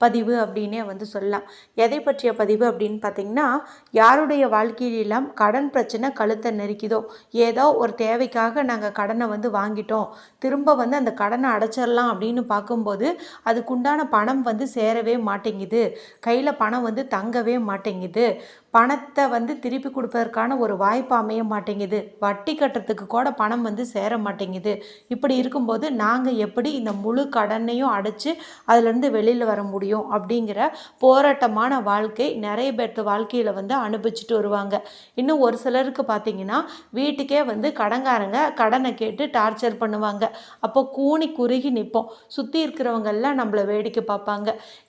பதிவு அப்படின்னே வந்து சொல்லலாம். எதை பற்றிய பதிவு அப்படின்னு பார்த்தீங்கன்னா யாருடைய வாழ்க்கையிலாம் கடன் பிரச்சனை கழுத்தை நெருக்கிதோ ஏதோ ஒரு தேவைக்காக நாங்கள் கடனை வந்து வாங்கிட்டோம் திரும்ப வந்து அந்த கடனை அடைச்சிடலாம் அப்படின்னு பார்க்கும்போது அதுக்குண்டான பணம் வந்து சேரவே மாட்டேங்குது. கையில் பணம் வந்து தங்கவே மாட்டேங்குது. பணத்தை வந்து திருப்பி கொடுப்பதற்கான ஒரு வாய்ப்பு அமைய மாட்டேங்குது. வட்டி கட்டுறதுக்கு கூட பணம் வந்து சேர மாட்டேங்குது. இப்படி இருக்கும்போது நாங்கள் எப்படி இந்த முழு கடனையும் அடைச்சி அதுலேருந்து வெளியில் வர முடியும் அப்படிங்கிற போராட்டமான வாழ்க்கை நிறைய பேர்த்து வாழ்க்கையில் வந்து அனுபவிச்சுட்டு வருவாங்க. இன்னும் ஒரு சிலருக்கு பார்த்தீங்கன்னா வீட்டுக்கே வந்து கடங்காரங்க கடனை கேட்டு டார்ச்சர் பண்ணுவாங்க. அப்போ கூனி குறுகி நிற்போம் சுற்றி இருக்கிறவங்கெல்லாம் நம்மளை வேடிக்கை பார்ப்பாங்க.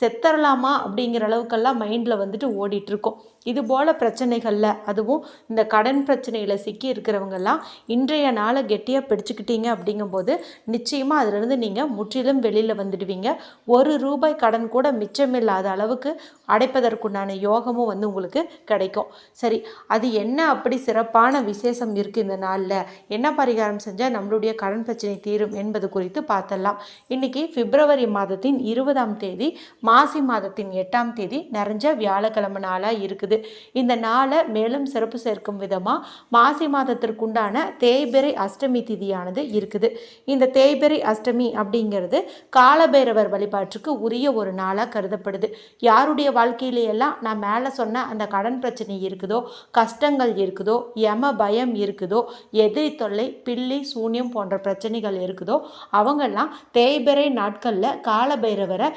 செத்தரலாமா அப்படிங்கிற அளவுக்கெல்லாம் மைண்டில் வந்துட்டு ஓடிட்டுருக்கோம். இது போல் பிரச்சனைகளில் அதுவும் இந்த கடன் பிரச்சனையில் சிக்கி இருக்கிறவங்கெல்லாம் இன்றைய நாளை கெட்டியாக பிடிச்சிக்கிட்டீங்க அப்படிங்கும்போது நிச்சயமாக அதிலிருந்து நீங்கள் முற்றிலும் வெளியில் வந்துடுவீங்க. ஒரு ரூபாய் கடன் கூட மிச்சமில்லாத அளவுக்கு அடைப்பதற்குண்டான யோகமும் வந்து உங்களுக்கு கிடைக்கும். சரி அது என்ன அப்படி சிறப்பான விசேஷம் இருக்குது இந்த நாளில்? என்ன பரிகாரம் செஞ்சால் நம்மளுடைய கடன் பிரச்சனை தீரும் என்பது குறித்து பார்த்தலாம் இன்றைக்கி பிப்ரவரி மாதத்தின் இருபதாம் தேதி மாசி மாதத்தின் எட்டாம் தேதி நிறைஞ்ச வியாழக்கிழமை நாளாக இருக்குது. இந்த நாளை மேலும் சிறப்பு சேர்க்கும் விதமாக மாசி மாதத்திற்குண்டான தேய்பிரை அஷ்டமி திதியானது இருக்குது. இந்த தேய்பிரை அஷ்டமி அப்படிங்கிறது காலபைரவர் வழிபாட்டுக்கு உரிய ஒரு நாளாக கருதப்படுது. யாருடைய வாழ்க்கையிலையெல்லாம் நான் மேலே சொன்ன அந்த கடன் பிரச்சனை இருக்குதோ கஷ்டங்கள் இருக்குதோ யம பயம் இருக்குதோ எதிரி தொல்லை பில்லி சூன்யம் போன்ற பிரச்சனைகள் இருக்குதோ அவங்கெல்லாம் தேய்பிறை நாட்களில் காலபைரவரை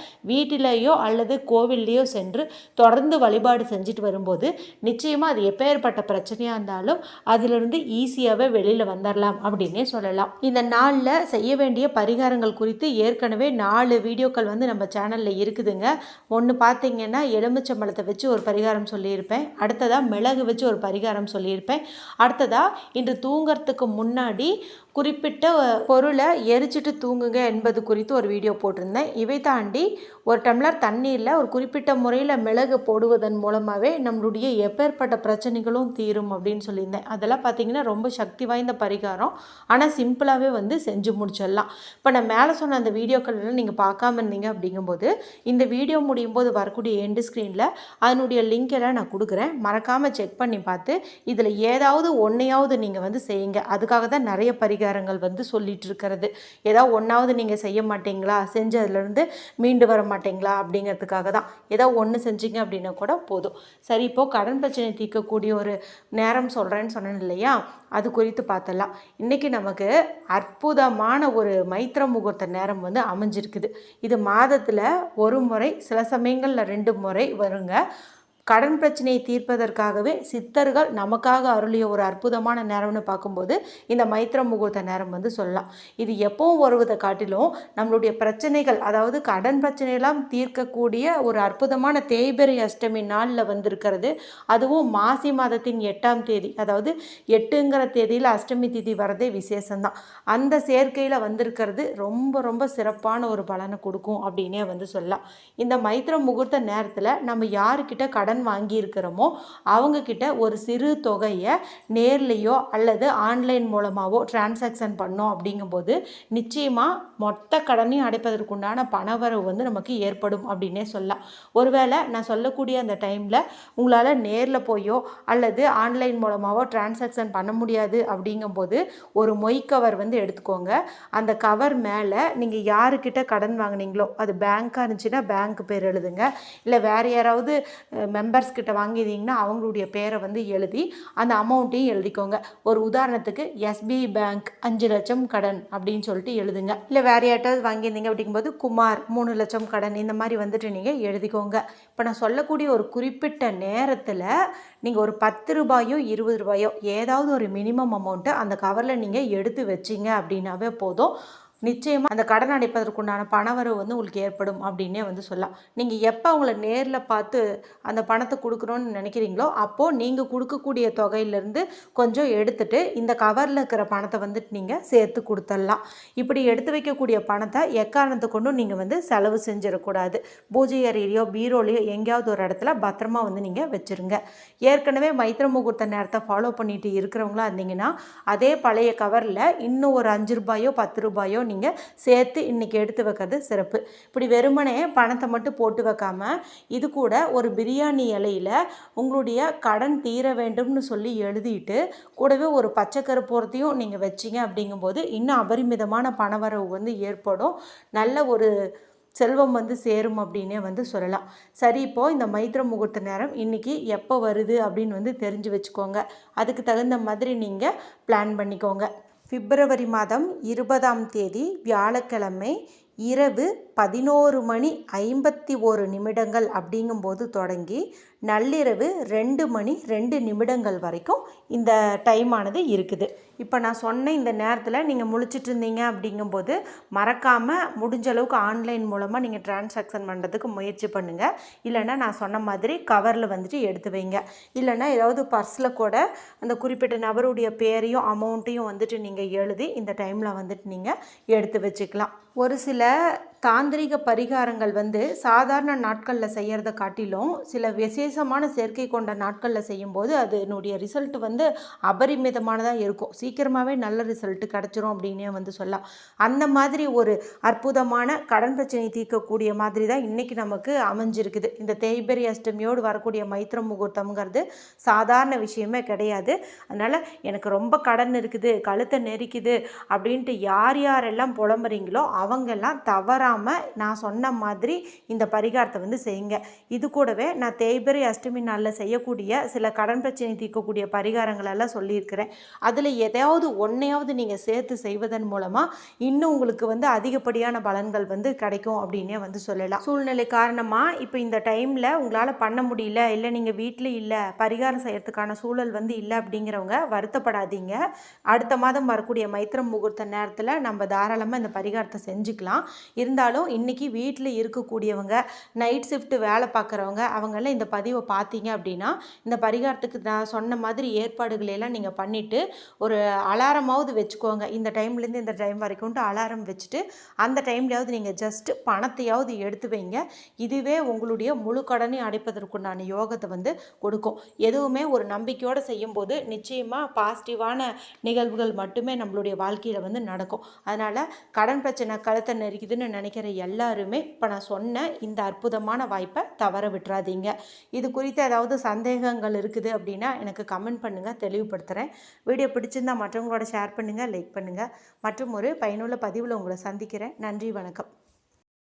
வீட்டிலேயோ அல்லது கோவில்லையோ சென்று தொடர்ந்து வழிபாடு செஞ்சுட்டு வரும்போது நிச்சயமாக அது எப்பேற்பட்ட பிரச்சனையாக இருந்தாலும் அதிலிருந்து ஈஸியாகவே வெளியில் வந்துடலாம் அப்படின்னே சொல்லலாம். இந்த நாளில் செய்ய வேண்டிய பரிகாரங்கள் குறித்து ஏற்கனவே நாலு வீடியோக்கள் வந்து நம்ம சேனலில் இருக்குதுங்க. ஒன்று பார்த்தீங்கன்னா எலுமிச்சம்பழத்தை வச்சு ஒரு பரிகாரம் சொல்லியிருப்பேன். அடுத்ததாக மிளகு வச்சு ஒரு பரிகாரம் சொல்லியிருப்பேன். அடுத்ததாக இன்று தூங்கிறதுக்கு முன்னாடி குறிப்பிட்ட பொருளை எரிச்சிட்டு தூங்குங்க என்பது குறித்து ஒரு வீடியோ போட்டிருந்தேன். இவை தாண்டி ஒரு டம்ளர் தண்ணீரில் ஒரு குறிப்பிட்ட முறையில் மிளகு போடுவதன் மூலமாகவே நம்மளுடைய எப்பேற்பட்ட பிரச்சனைகளும் தீரும் அப்படின்னு சொல்லியிருந்தேன். அதெல்லாம் பார்த்திங்கன்னா ரொம்ப சக்தி வாய்ந்த பரிகாரம். ஆனால் சிம்பிளாகவே வந்து செஞ்சு முடிச்சிடலாம். இப்போ நான் மேலே சொன்ன அந்த வீடியோக்கள் எல்லாம் நீங்கள் பார்க்காம இருந்தீங்க அப்படிங்கும்போது இந்த வீடியோ முடியும் போது வரக்கூடிய எண்டு ஸ்க்ரீனில் அதனுடைய லிங்க் எல்லாம் நான் கொடுக்குறேன். மறக்காமல் செக் பண்ணி பார்த்து இதில் ஏதாவது ஒன்றையாவது நீங்கள் வந்து செய்யுங்க. அதுக்காக தான் நிறைய பரிகாரங்கள் வந்து சொல்லிகிட்டு இருக்கிறது. ஏதாவது ஒன்றாவது நீங்கள் செய்ய மாட்டீங்களா? செஞ்சதுலேருந்து மீண்டு வர மாட்டீங்களா? அப்படிங்கிறதுக்காக தான். ஏதோ ஒன்று செஞ்சீங்க அப்படின்னா கூட போதும். சரி இப்போது கடன் பிரச்சனை தீர்க்கக்கூடிய ஒரு நேரம் சொல்கிறேன்னு சொன்னேன் இல்லையா? அது குறித்து பார்த்தலாம் இன்றைக்கி நமக்கு அற்புதமான ஒரு மைத்திர முகூர்த்த நேரம் வந்து அமைஞ்சிருக்குது. இது மாதத்தில் ஒரு முறை சில சமயங்களில் ரெண்டு முறை வருங்க. கடன் பிரச்சனையை தீர்ப்பதற்காகவே சித்தர்கள் நமக்காக அருளிய ஒரு அற்புதமான நேரம்னு பார்க்கும்போது இந்த மைத்திர முகூர்த்த நேரம் வந்து சொல்லலாம். இது எப்பவும் வருவதை காட்டிலும் நம்மளுடைய பிரச்சனைகள் அதாவது கடன் பிரச்சனையெல்லாம் தீர்க்கக்கூடிய ஒரு அற்புதமான தேய்பெரி அஷ்டமி நாளில் வந்திருக்கிறது. அதுவும் மாசி மாதத்தின் எட்டாம் தேதி அதாவது எட்டுங்கிற தேதியில் அஷ்டமி திதி வரதே விசேஷம்தான். அந்த சேர்க்கையில் வந்திருக்கிறது ரொம்ப ரொம்ப சிறப்பான ஒரு பலனை கொடுக்கும் அப்படின்னே வந்து சொல்லலாம். இந்த மைத்திர முகூர்த்த நேரத்தில் நம்ம யாருக்கிட்ட கடன் கடன் வாங்கியிருக்கிறோமோ அவங்கக்கிட்ட ஒரு சிறு தொகையை நேர்லேயோ அல்லது ஆன்லைன் மூலமாகவோ டிரான்சாக்ஷன் பண்ணோம் அப்படிங்கும்போது நிச்சயமாக மொத்த கடனையும் அடைப்பதற்குண்டான பணவரவு வந்து நமக்கு ஏற்படும் அப்படின்னே சொல்லலாம். ஒருவேளை நான் சொல்லக்கூடிய அந்த டைமில் உங்களால் நேரில் போயோ அல்லது ஆன்லைன் மூலமாகவோ டிரான்சாக்ஷன் பண்ண முடியாது அப்படிங்கும்போது ஒரு மொய் கவர் வந்து எடுத்துக்கோங்க. அந்த கவர் மேலே நீங்கள் யாருக்கிட்ட கடன் வாங்குனீங்களோ அது பேங்க்காக இருந்துச்சுன்னா பேங்க் பேர் எழுதுங்க. இல்லை வேறு யாராவது மெம்பர்ஸ் கிட்ட வாங்கியிருந்தீங்கன்னா அவங்களுடைய பேரை வந்து எழுதி அந்த அமௌண்ட்டையும் எழுதிக்கோங்க. ஒரு உதாரணத்துக்கு எஸ்பிஐ பேங்க் அஞ்சு லட்சம் கடன் அப்படின்னு சொல்லிட்டு எழுதுங்க. இல்லை வேறு யார்ட்டாவது வாங்கியிருந்தீங்க அப்படிங்கும்போது குமார் மூணு லட்சம் கடன் இந்த மாதிரி வந்துட்டு நீங்கள் எழுதிக்கோங்க. இப்போ நான் சொல்லக்கூடிய ஒரு குறிப்பிட்ட நேரத்தில் நீங்கள் ஒரு பத்து ரூபாயோ இருபது ரூபாயோ ஏதாவது ஒரு மினிமம் அமௌண்ட்டை அந்த கவரில் நீங்கள் எடுத்து வச்சிங்க அப்படின்னாவே போதும். நிச்சயமாக அந்த கடன் அடைப்பதற்குண்டான பணவரவு வந்து உங்களுக்கு ஏற்படும் அப்படின்னே வந்து சொல்லலாம். நீங்கள் எப்போ அவங்கள நேரில் பார்த்து அந்த பணத்தை கொடுக்குறோன்னு நினைக்கிறீங்களோ அப்போது நீங்கள் கொடுக்கக்கூடிய தொகையிலேருந்து கொஞ்சம் எடுத்துட்டு இந்த கவரில் இருக்கிற பணத்தை வந்துட்டு நீங்கள் சேர்த்து கொடுத்துடலாம் இப்படி எடுத்து வைக்கக்கூடிய பணத்தை எக்காரணத்தை கொண்டும் நீங்கள் வந்து செலவு செஞ்சிடக்கூடாது. பூஜை அறையிலையோ பீரோலையோ எங்கேயாவது ஒரு இடத்துல பத்திரமா வந்து நீங்கள் வச்சுருங்க. ஏற்கனவே மைத்திர முகூர்த்த நேரத்தை ஃபாலோ பண்ணிட்டு இருக்கிறவங்களா இருந்தீங்கன்னா அதே பழைய கவரில் இன்னும் ஒரு அஞ்சு ரூபாயோ பத்து ரூபாயோ நீங்கள் சேர்த்து இன்றைக்கி எடுத்து வைக்கிறது சிறப்பு. இப்படி வெறுமனே பணத்தை மட்டும் போட்டு வைக்காமல் இது கூட ஒரு பிரியாணி இலையில் உங்களுடைய கடன் தீர வேண்டும்னு சொல்லி எழுதிட்டு கூடவே ஒரு பச்சை கருப்பூரத்தையும் நீங்கள் வச்சிங்க அப்படிங்கும்போது இன்னும் அபரிமிதமான பணவரவு வந்து ஏற்படும். நல்ல ஒரு செல்வம் வந்து சேரும் அப்படின்னே வந்து சொல்லலாம். சரி இப்போது இந்த மைத்திர முகூர்த்த நேரம் இன்றைக்கி எப்போ வருது அப்படின்னு வந்து தெரிஞ்சு வச்சுக்கோங்க. அதுக்கு தகுந்த மாதிரி நீங்கள் பிளான் பண்ணிக்கோங்க. பிப்ரவரி மாதம் இருபதாம் தேதி வியாழக்கிழமை இரவு பதினோரு மணி ஐம்பத்தி ஒரு நிமிடங்கள் அப்படிங்கும்போது தொடங்கி நள்ளிரவு ரெண்டு மணி ரெண்டு நிமிடங்கள் வரைக்கும் இந்த டைமானது இருக்குது. இப்போ நான் சொன்ன இந்த நேரத்தில் நீங்கள் முழிச்சிட்டு இருந்தீங்க அப்படிங்கும்போது மறக்காமல் முடிஞ்ச அளவுக்கு ஆன்லைன் மூலமாக நீங்கள் டிரான்சாக்ஷன் பண்ணுறதுக்கு முயற்சி பண்ணுங்கள் இல்லைன்னா நான் சொன்ன மாதிரி கவரில் வந்துட்டு எடுத்து வைங்க. இல்லைன்னா ஏதாவது பர்ஸில் கூட அந்த குறிப்பிட்ட நபருடைய பேரையும் அமௌண்ட்டையும் வந்துட்டு நீங்கள் எழுதி இந்த டைமில் வந்துட்டு நீங்கள் எடுத்து வச்சுக்கலாம். ஒரு சில தாந்திரிக பரிகாரங்கள் வந்து சாதாரண நாட்களில் செய்கிறத காட்டிலும் சில விசேஷமான சேர்க்கை கொண்ட நாட்களில் செய்யும்போது அதனுடைய ரிசல்ட் வந்து அபரிமிதமானதாக இருக்கும். சீக்கிரமாகவே நல்ல ரிசல்ட் கிடச்சிரும் அப்படின்னே வந்து சொல்லலாம். அந்த மாதிரி ஒரு அற்புதமான கடன் பிரச்சனை தீர்க்கக்கூடிய மாதிரி தான் இன்றைக்கி நமக்கு அமைஞ்சிருக்குது. இந்த தேய்பெரி அஷ்டமியோடு வரக்கூடிய மைத்திர முகூர்த்தம்ங்கிறது சாதாரண விஷயமே கிடையாது. அதனால் எனக்கு ரொம்ப கடன் இருக்குது கழுத்தை நெரிக்குது அப்படின்ட்டு யார் யாரெல்லாம் புலம்புறீங்களோ அவங்கெல்லாம் தவறாக தவறாமல் நான் சொன்ன மாதிரி இந்த பரிகாரத்தை வந்து செய்யுங்க. இது கூடவே நான் தேய்பிரை அஷ்டமி நாளில் செய்யக்கூடிய சில கடன் பிரச்சனை தீர்க்கக்கூடிய பரிகாரங்களெல்லாம் சொல்லியிருக்கிறேன். அதில் எதையாவது ஒன்றையாவது நீங்கள் சேர்த்து செய்வதன் மூலமாக இன்னும் உங்களுக்கு வந்து அதிகப்படியான பலன்கள் வந்து கிடைக்கும் அப்படின்னே வந்து சொல்லலாம். சூழ்நிலை காரணமாக இப்போ இந்த டைமில் உங்களால் பண்ண முடியல இல்லை நீங்கள் வீட்டில் இல்லை பரிகாரம் செய்யறதுக்கான சூழல் வந்து இல்லை அப்படிங்கிறவங்க வருத்தப்படாதீங்க. அடுத்த மாதம் வரக்கூடிய மைத்திரம் முகூர்த்த நேரத்தில் நம்ம தாராளமாக இந்த பரிகாரத்தை செஞ்சுக்கலாம். இருந்தாலும் இன்றைக்கி வீட்டில் இருக்கக்கூடியவங்க நைட் ஷிஃப்ட் வேலை பார்க்குறவங்க அவங்களாம் இந்த பதிவை பார்த்தீங்க அப்படின்னா இந்த பரிகாரத்துக்கு நான் சொன்ன மாதிரி ஏற்பாடுகளை எல்லாம் நீங்கள் பண்ணிவிட்டு ஒரு அலாரமாவது வச்சுக்கோங்க. இந்த டைம்லேருந்து இந்த டைம் வரைக்கும்ட்டு அலாரம் வச்சுட்டு அந்த டைம்லையாவது நீங்கள் ஜஸ்ட்டு பணத்தையாவது எடுத்து வைங்க. இதுவே உங்களுடைய முழு கடனையும் அடைப்பதற்குண்டான யோகத்தை வந்து கொடுக்கும். எதுவுமே ஒரு நம்பிக்கையோடு செய்யும்போது நிச்சயமாக பாசிட்டிவான நிகழ்வுகள் மட்டுமே நம்மளுடைய வாழ்க்கையில் வந்து நடக்கும். அதனால் கடன் பிரச்சனை கழுத்தை நெரிக்குதுன்னு நினைக்கிற எல்லாருமே இப்போ நான் சொன்ன இந்த அற்புதமான வாய்ப்பை தவற விட்டுறாதீங்க. இது குறித்து ஏதாவது சந்தேகங்கள் இருக்குது அப்படின்னா எனக்கு கமெண்ட் பண்ணுங்கள் தெளிவுபடுத்துகிறேன் வீடியோ பிடிச்சிருந்தா மற்றவங்களோட ஷேர் பண்ணுங்கள் லைக் பண்ணுங்கள் மற்றும் ஒரு பயனுள்ள பதிவில் உங்களை சந்திக்கிறேன். நன்றி வணக்கம்.